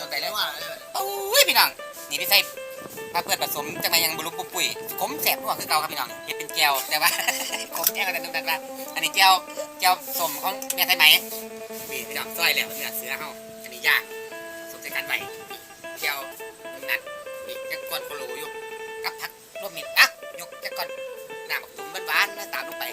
ลงไปเลยว่าเลยโอ้ยพี่น้องนี่พี่ใส่มาเพื่อนผสมจังไงยังบุรุษปุ้ปุ๋ยขมแสบหัวคือเก่าครับพี่น้องเห็ดเป็นแก้วแต่ว่าขมแก้วกันทุกท่ว่าอันนี้แก้วแก้วสมของแม่ไทยไหมพี่พี่น้องซอยแล้วเนื้อเสือเฮาอันนี้ยางสมใจกันไว้แก้วนัดมีจักก้อนโคโลอยู่กับผักรวมมิตรอะยกจักก้อนน้ำบักตุ่มบ้านๆแล้วตามลงไป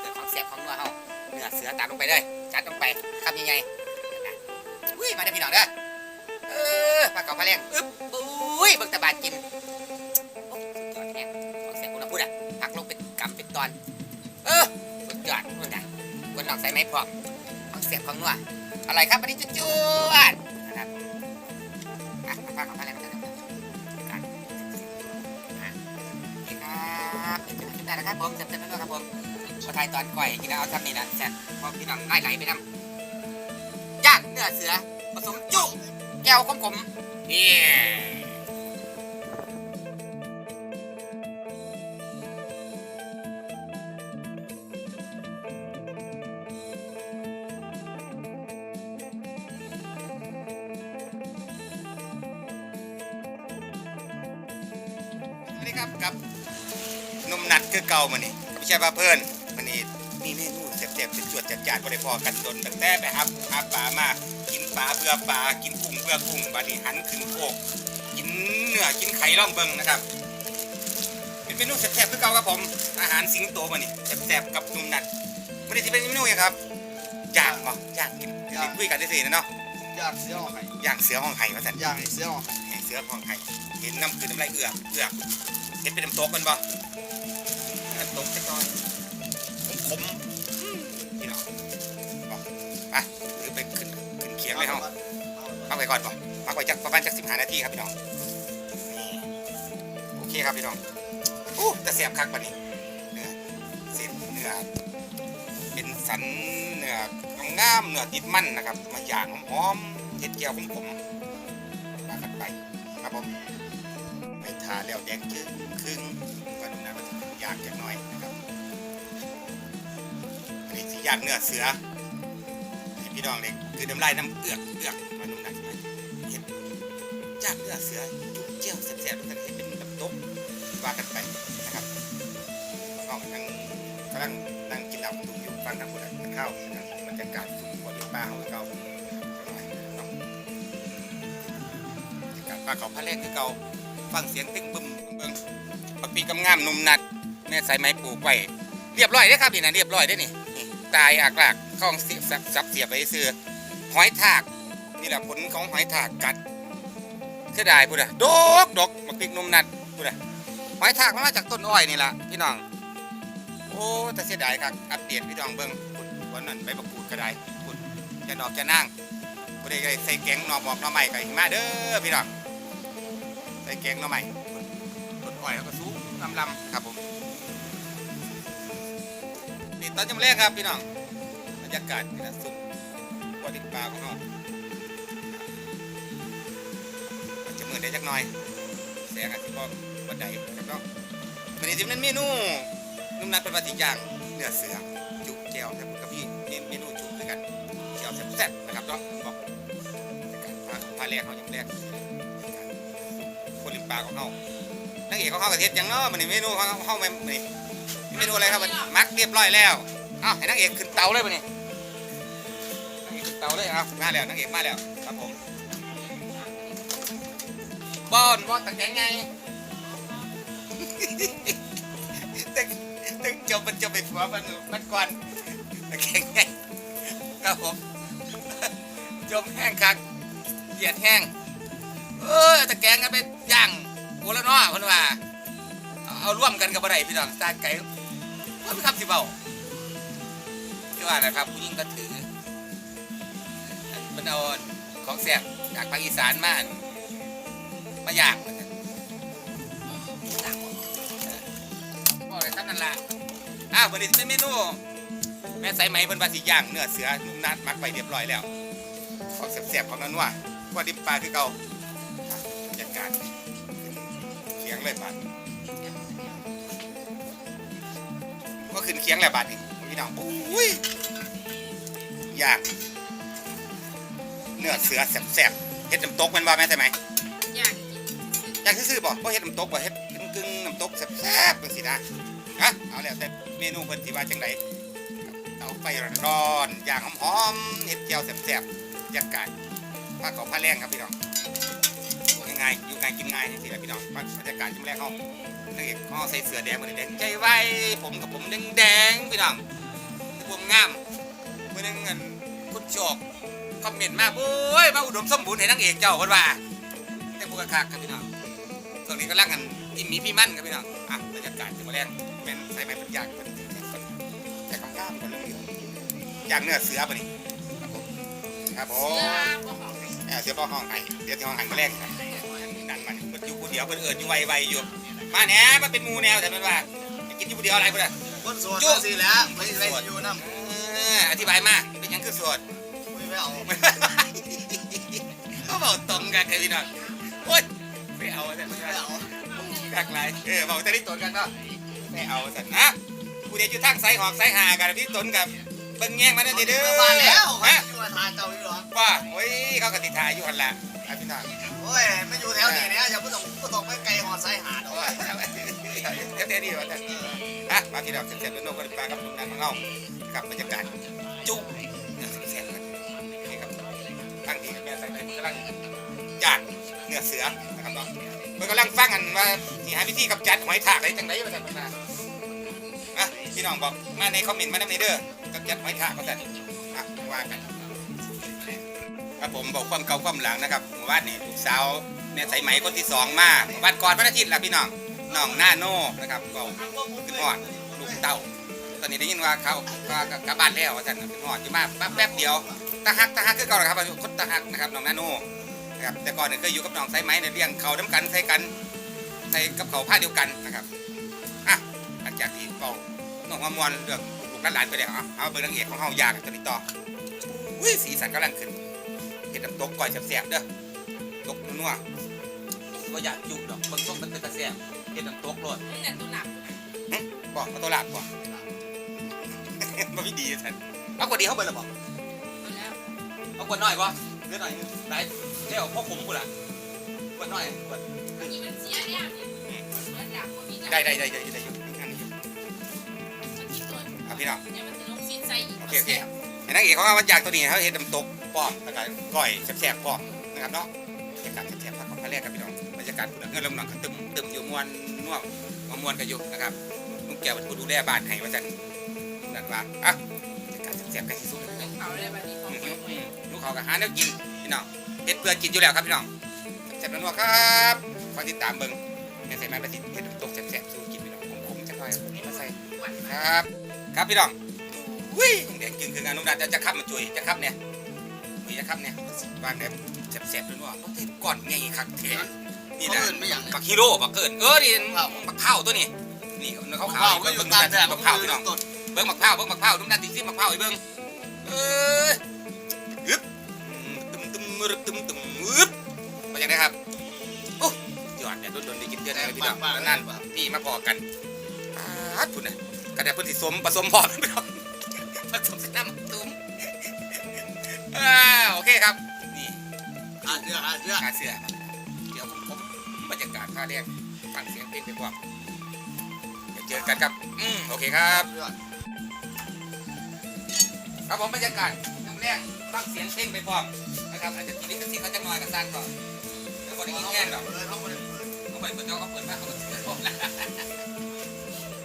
เกิดของแสบของนัวเฮาเนื้อเสือตามลงไปเลยจัดลงไปคำใหญ่ๆอุ้ยมาได้พี่น้องเด้อ อปลาเก๋าปลาแรงอึ๊บอุ้ยเบิ่งตะบาดกินโอ้สุดยอดแห้งของเสียงคุณพูดอะพักลงเป็นกำเป็นตอน เออสุดยอดนู่นะคนลองใส่ไม้พร้อมของเสียบของนัวอร่อยครับวันนี้จุ๊จวดนะครับอะปลาเก๋าปลาแรงกันนะครับอะนี่ครับเป็นจุดได้นะครับผมเสร็จๆแล้วครับผมมาทายตอนก่อยกินแล้วเอาทำนี่นะแซ่บพอพี่น้องไล่ไหลไปน้ำย่างเนื้อเสือผสมจุแก้วของผม นี่สวัสดีครับกับหนมนัดคือเก่ามานี่กับพี่ปลาเพิ่นมันนี่มีเมนูเจ็บๆเป็นจวดจัดจานบ่ได้พอกันโดนตั้งแต่ไปครับหาปลามาก ปลาเพื่อปลากินกุ้งเพื่อกุ้งบัดนี้หันขึ้นโคกกินเนื้อกินไข่ล่องเบิงนะครับเป็นเมนูแซ่บๆคือเก่าครับผมอาหารสิงโตมานี่แซ่บๆกับหนุ่มนัดไม่ได้ที่เป็นเมนูหยังครับย่างบ่ย่างกินกินคุยกันได้สินะเนาะอยากเสือของไข่ย่างเสือห้องไห่ว่าสันอยากให้เสือของไข่แห่เสือห้องไห่เห็นน้ำคือน้ำลายเอือกเอือกเห็นเป็นน้ำตกกันบ่น้ำตกจักหน่อยขมๆพี่น้องบ่ไปหรือไปขึ้น ขึ้นเขียงเลยเฮาพักไว้ก่อนป่ะพักไว้จักประมาณจักสิบห้านาทีครับพี่น้องนี่โอเคครับพี่น้องอู้จะเสียบคักปะนี่เนื้อเส้นเนื้อเป็นสันเนื้องามๆเนื้อติดมันนะครับ มาย่างหอมๆเห็ดเกี๊ยวของผมมากันไปครับผมไปทาแล้วแดงครึ่งครึ่งวันนั้นมันจะย่างจักหน่อยนะครับอันนี้สิย่างเนื้อเสือให้ พี่น้องเลยคือน้ำลายน้ำเอือกเอือกมานุ่มหนักไหมเห็นจากเนื้อเสือจุกเจียวแซ่บๆกันให้เป็นแบบต้มว่ากันไปนะครับน้องนั่งกำลังนั่งกินเหล้าดูอยู่ฟังน้ำบุหรี่ข้าวนะบรรยากาศสูงกว่าที่ป้าของเราเนาะบรรยากาศป้าเขาพระแรกคือเก่าฟังเสียงตึ้งบึ้มเบิ่งปักปีกำงามนุ่มนัดแม่ใส่ไม้ปลูกไว้เรียบร้อยเด้ครับนี่นะเรียบร้อยเด้นี่ตายอากลาก ข้องเสียบสับสับเสียบไปซื้อหอยทากนี่แหละผลของหอยทากกัดเสียดายพูดอะดกดกมาปิกนมนัดพูดอะหอยทากมันมาจากต้นอ้อยนี่แหละพี่น้องโอ้แต่เสียดายครับอัปเดตพี่น้องเบิ้งวันนั้นไปประกูดก็ได้พุ่นจะนอกจะนั่งพูดได้ใส่แกงนอบอกนอใหม่กันมาเด้อพี่น้องใส่แกงนอใหม่ต้นอ้อยเขาก็สูงลำลำครับผมนี่ตอนยังแรกครับพี่น้อง รรยากาศนี่นะสุดกว่าติดปลาของเราอาจจะมือได้จักหน่อยแสงอาจจะพอบันไดครับเนาะวันนี้ที่มันเมนูนุ่มนัดเป็นปฏิย่างเนื้อเสือจุแก้วครับกับพี่เมนูจุด้วยกันแก้วแซ่บๆนะครับเนาะบอกกาศพาพาแรกเขายังแรกคนริมปลาของเขานางเอกเขาเข้ากระเทียมยังเนาะมันนี่เมนูเขาเข้าม่มันนี่เมนูอะไรครับมันมักเรียบร้อยแล้วอ้าให้นางเอกขึ้นเตาเลยปะนี่นาง เอาเลยเอามาแล้วนางเอกมาแล้วครับผมบอนบอนตั้งแต่ไงตั้งตั้งจบมันจบไปหัวมันมันก่อนตั้งแต่ไงครับผมจมแห้งคักเหยียดแห้งเออตะแกงกันไปย่างโอละเนาะพนว่า เอาร่วมกันกับอะไรพี่น้องสร้าไก่ว่าเป็นคำสิเบาที่ว่านะครับผู้หญิงก็ถือ มันเอาของแสบจากภาคอีสานมามาย่างมันน่ะบอกเลยครับนั่นละอ้าววันนี้เป็นเมนู แม่ใส่ไหมเพิ่นว่าสิย่างเนื้อเสือนุ่มนัดมักไปเรียบร้อยแล้ว ของแสบๆของนันว่าว่าดิบปลาคือเก่าอะบรรยากาศเสียงเลยปานก็ขึ้นเคียงแหละบาดนี้พี่น้องอุ้ยย่าง เนื้อเสือแซ่บเฮ็ดน้ำตกแมันว่าแม่ใช่ไหมอยากกินอยากซื้อๆบ่บ่เฮ็ดน้ำตกบ่เฮ็ดกึ่งๆน้ำตกแซ่บๆจังซี่นะฮะเอาแล้วแต่เมนูเพิ่นสิว่าจังไดเอาไฟร้อนๆอย่างหอมๆเฮ็ดแจ่วแซ่บๆบรรยากาศผ้าเขาวผ้าแรงครับพี่น้องง่ายๆอยู่ง่ายกินง่ายจังซี่แหละพี่น้องบรรยากาศจุ่มแรกเฮานางเอกเฮาใส่เสื้อแดงมื้อนี้แดงใจไว้ผมกับผมแดงๆพี่น้องรวมงามมื้อนึงอันคุณโชค คอมเมนต์มาโอ้ยมาอุดมสมบูรณ์ให้นางเอกเจ้าเพิ่นว่าแต่บ่กะคักครับพี่น้องตรงนี้ก็ร่างกันที่มีพี่มั่นครับพี่น้องอะบรรยากาศจะมาแรงเป็นใส่ไม้เป็นยางเป็นแต่คำข้ามคนละเดียวอยางเนื้อเสือปะนี่ครับผมเสื้อครับผมบ่ของเออเสือป้อห้องไห้เสือที่ห้องไห้มาแรงครับนั่นมันมันอยู่คนเดียวมันเอิดอยู่ไวๆอยู่มาแหน่มันเป็นหมูแนวแต่มันว่าจะกินอยู่คนเดียวอะไรพุ่นอะคนสวนก็สิแล้วไม่ได้อยู่น้ำเอออธิบายมาเป็นหยังคือสวดไม่ เอาเขาบอกตรงกันครับพี่น้องโอ๊ยไม่เอาแต่ไม่ไม่เอาเอากักไรเออบอกจะได้ตนกันก็ไม่เอาสันนะกูเดี๋ยวจะทั้งไซหอกไซหากันพี่ตนกับเบิ่งแย่งมาได้เด้อมาแล้วฮะอยู่ทางเก่าอยู่หรอว่าโอ้ยเขากติทายอยู่หันละอะพี่น้องโอ้ยไม่อยู่แถวนี้เนี่ยอย่าพูดต้องพูดต้องไปไกลหอดสายหาดโอ้เอายเดี๋ยวเดี๋ยวนี่วะท่านอะมาพี่น้องเสร็จๆแล้วโน้กันปลากับลุงนันของเรากับบรรยากาศจุ๊บเนื้อแซ่บๆกันนี่ครับ ตั้งที่แม่ใส่ในกำลังย่างเนื้อเสือนะครับเน้องมันกำลังฟังกันว่าที่หาวิธีกับจัดหอยถากอะไรจังไรมาแต่มาอะพี่น้องบอกมาในคอมเมนต์มาในเด้อกับยัดไม้ถากก็แต่อะว่ากันครับผมบอกความเก่าความหลังนะครับเมื่อวานนี่ลูกสาวแม่ยสายไหมคนที่สองมาเมื่อวันก่อนวันอาทิตย์ละพี่น้องน้องหน้าโน่นะครับก็ขึ้นหอดลูกเต้าตอนนี้ได้ยินว่าเขาว่ากลับบ้านแล้วว่าท่านขึ้นหอดอยู่มาแป๊บเดียว ตาฮักตาฮักคือเก่าเลยครับคนตาฮักนะครับน้องหน้าโน่นะครับแต่ก่อนเนี่ยเคยอยู่กับน้องสายไหมในยเลี้ยงเขาน้ำกันใส่กันใส่กับเขาผ้าเดียวกันนะครับอะหลังจากที่เป่าน้องมามวนเรื่องลูกหลานๆไปแล้วเอาเอาเบอร์นางเอกของเฮาอยากตัวนี้ต่ออุ้ยสีสันกำลังขึ้นเห็ดน้ำตกก่อยแซ่บๆเด้อตกนัวๆก็อยากจุดดอกคนส้มมันเป็นตะแซ่บเห็ดน้ำตกโลดนี่แต่ตัวหนักบอกเอาตัวหลักก่อนบ่มีดีท่านเอากว่าดีเขาเบิดละบอกหมดแล้ว เอากว่าน้อยบ่เลือหน่อยนึงได้เดี๋ยวพ่อผมกูล่ะกว่าน้อยกว่าอันนี้มันเสียเนี่ยมันดักมันมีได้ได้ได้ได้ได้อยู่อันนี้อยู่มันกินตัวเอาพี่น้องเนี่ยมันจะลงซีนใส่อีกโอเคโอเคไอ้นางเอกของเรามันอยากตัวนี้เขาเห็ดน้ำตกป้อมแล้วก็ก้อยแซ่บๆป้อมนะครับเนาะบรรยากาศแซ่บๆพักของพระแรกครับพี่น้องบรรยากาศเงินลมหนักตึมตึมอยู่มวนน่วมมามวนกันอยู่นะครับลุงแก้วเป็นผู้ดูแลบ้านให้ว่าจันนั่นว่าอะบรรยากาศแซ่บๆกันที่สุดเลยเผาอะไรแบบนี้ของอืมคนอืมลูก เขาก็หาแนวกินพี่น้องเห็ดเพื่อกินอยู่แล้วครับพี่น้องแซ่บๆนัวๆครับคอยติดตามเบิ่งเนี่ยใส่ไม้ประสิทธิ์เห็ดน้ำตกแซ่บๆสู้กินพี่น้องขมๆจังหน่อยมาใส่ครับ ครับพี่น้องวิ่งเด็กกึ่งคืองานนุ่มดาจะจะขับมาจุยจะขับเนี่ยมีจะขับเนี่ยบ้านเนี่ยแสบๆด้วยว่าต้องติดก่อนไงคักเทนี่เขานะเอินไม่อย่างบักฮีโร่บักเกินเออนี่บักข้าวตัวนี้นี่เขาขาวก็เบิ้งอยู่เบิ้งตามบัแต่กข้าวพี่น้องต้นเบิ้งบักข้าวเบิ้งบักข้าวนุ่มดาติดซิบักข้าวไอ้เบิ้งเออฮึบตึ มตึมตึมตึมตึมฮึบมาจากไหนครับโอ้ยอดเนี่ยโดนๆได้กินเดือนอะไรพี่น้องนั่นพี่มาพอกันอาดพุ่นนะกระดาษพื้นที่สมผสมพอกันไปครับผสมส่น้ำตุ้มอ่าโอเคครับนี่หาเสื้อหาเสื้อหาเสื้อเดี๋ยวผมผมบรรยากาศท่าเรียกฟังเสียงเพลงไปพร้อมเดี๋ยวเจอกันครับอืมโอเคครับครับผมบรรยากาศครั้งแรกฟังเสียงเพลงไปพร้อม นะครับอาจจะกินนิดนึงเขาจะน้อยกับสร้างก่อนแล้วก็ได้กินแง่ดอกเขาไม่ได้เปิดเขาเปิดเปิดเจ้าเขาเปิดมากเขาเปิดเปิดผมละ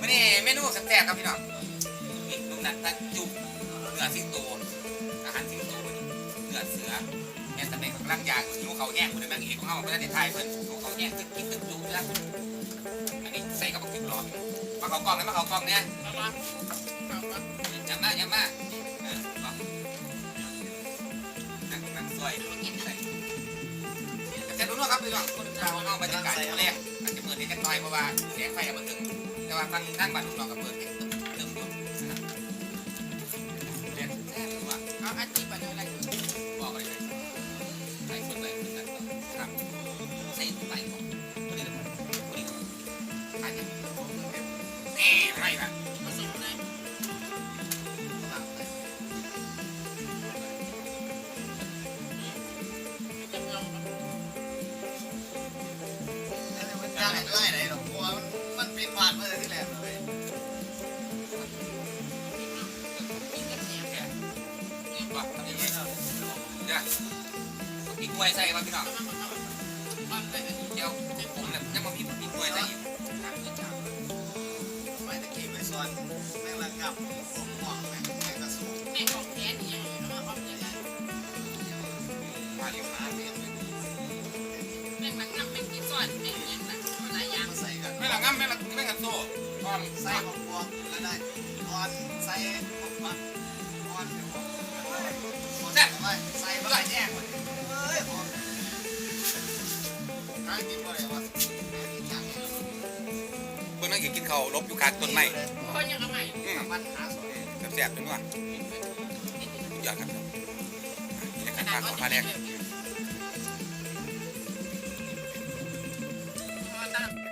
วันนี้เมนูแซ่บๆครับพี่น้องนี่นุ่มนัดนัดจุ่มเนื้อสิงโตอาหารสิงโตมันเนื้อเสือแม่สมัยของร่างยางหิวเขาแย่งคนนั้นนางเอกของเขาไม่ได้ในไทยเพิ่นหิวเขาแย่งตึกกินตึกจุ่มแล้วอันนี้ใส่กับกินรอบมาเขากล่องนะมาเขากล่องเนี่ยเอามาเอามายั แต่ดูนู่นครับพี่น้องคนเราเอาบรรยากาศแรกอาจจะเปิดให้กันน้อยเพราะว่าแสงไฟมันถึงแต่ว่าทางทางบ้านลูกน้องก็เปิด มีกล้วยใส่มาพี่น้องเดี๋ยวผมเนี่ยยังบ่มีมีกล้วยใส่อีกทางที่จับไม่ตะกี้ไปส่วนแม่งระงับผมห่วงแม่งแม่งกระสูงแม่งของแท้นี่ยังอยู่นะว่าเนี่ยมาอยู่หาเรียนแม่งนังนับแม่งกินส่วนแม่งยังนะหลายอย่างใส่กันไม่ละงั้นไม่ละไม่กันโซ่ก้อนใส่ของพวงแล้วได้นอนใส่ ไรแยกหมดเฮ้ยผมหากินเมื่อไหร่วะหากินอย่างนี้เพิ่นนั่งกินข้าวลบอยู่คาต้นไม้เพราะยังเอาใหม่อืมมันหาสวยแซ่บๆจังว่าอยากครับนี่แหละการพาของพาแรง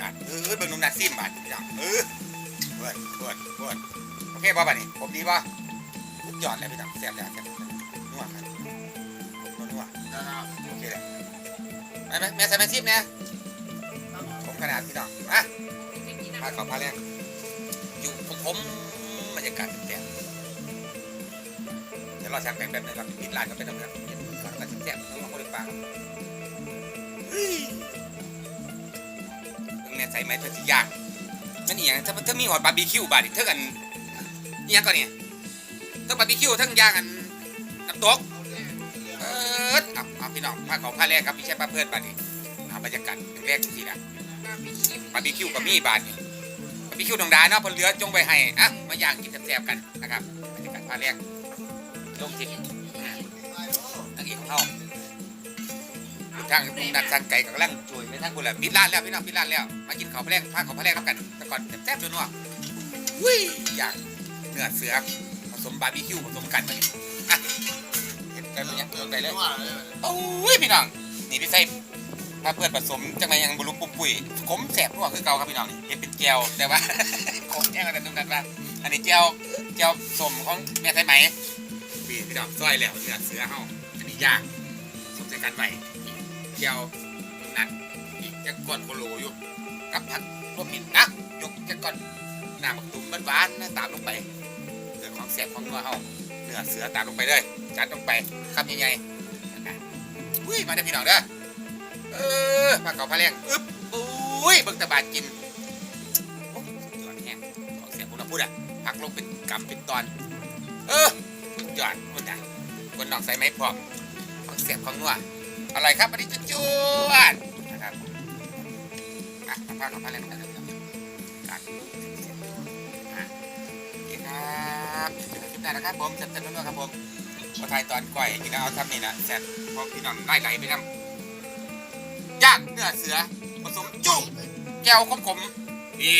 การเออเบิ่งนมนัดซิมบาดอย่างเออเปิดเปิดเปิดโอเคป่ะบัดนี้ผมดีป่ะสุดยอดเลยพี่ตังแซ่บแล้วแซ่บนัวครับนัวนัว โอเคเลยไปไหมแม่ใส่แม่ซิมเนี่ยผมขนาดพี่ตังอะพาเขาพาแรงอยู่ผมผมบรรยากาศแซ่บเดี๋ยวรอช่างแต่งแบบนี้ครับปิดร้านก็เป็นตำนานเห็นมันก็แซ่บๆนัวคนละปากเฮ้ยเพิ่งเนี่ยใส่ไม้เพื่อสิย่างนั่นอีหยังถ้าถ้ามีหอดบาร์บีคิวบาดนี่เท่ากันอีหยังก่อนเนี่ยทั้งบาร์บีคิวทั้งย่างกันน้ำตก เออเอาเอาพี่น้องพาเขาพาแรกครับพี่แช่ป้าเพื่อนบาดนี่เอาบรรยากาศแรกทีละบาร์บีคิวกับมีบาดนี่บาร์บีคิวดองดาเนาะเพนเหลือจงไปให้อะมาย่างกินแซ่บๆกันนะครับบรรยากาศพาแรกลงทิศนักเอกของเขาทางลุงนัดสันไก่กับลังจุยไปทางคนละปิดร้านแล้วพี่น้องปิดร้านแล้วมากินข้าวพาแรกพาขาวพาแรกน้ำกันแต่ก่อนแซ่บๆนัวๆอุ้ยอยากเนื้อเสือผสมบาร์บีคิวผสมกันมาเนี่ย อะเห็นกันเป็นยังเติมไปเลยว่าเลยโอ้ยพี่น้องนี่พี่ไส้ถ้าเพื่อนผสมจังไรยังบุรุษปุบปุ้ยขมแสบนัวคือเก่าครับพี่น้องนี่เห็นเป็นแก้วแต่ว่าขมแก้วกันตรงกันว่าอันนี้แก้วแก้วสมของแม่ไทยไหมพี่พี่น้องซอยแล้วเนื้อเสือเฮาอันนี้ย่างสมใส่กันไว้แก้วนัดอีกจะก่อนโคโลอยู่กับผักรวมมิตรนะยกจะก่อนหน้าบักตุ่มหวานๆนะตามลงไปเรื่องของแสบของนัวเฮาเนื้อเสือตามลงไปเลยจัดลงไปคำใหญ่ๆอุ้ยมาได้พี่น้องเด้อเออปลาเกาปลาแรงอึ๊บอุ้ยเบิ่งตะบาดกินสุดยอดแห้งของเสียงคุณพูดอะพักลงเป็นกำเป็นตอน เออสุดยอดคนได้คนนอกใส่ไม้พร้อมของเสียบของนัวอะไรครับอันนี้จุ๊จวดนะครับอะมาพาเกาปลาแรงกันเลยครับการอะโอเครับจุดได้นะครับผมเสร็จๆแล้วครับผมมาถ่ายตอนก่อยกินเอาทำนี่นะแซ่บพอพี่น้องไล่ไหลไปทำย่างเนื้อเสือผสมจุ้งแก้วขมๆเย้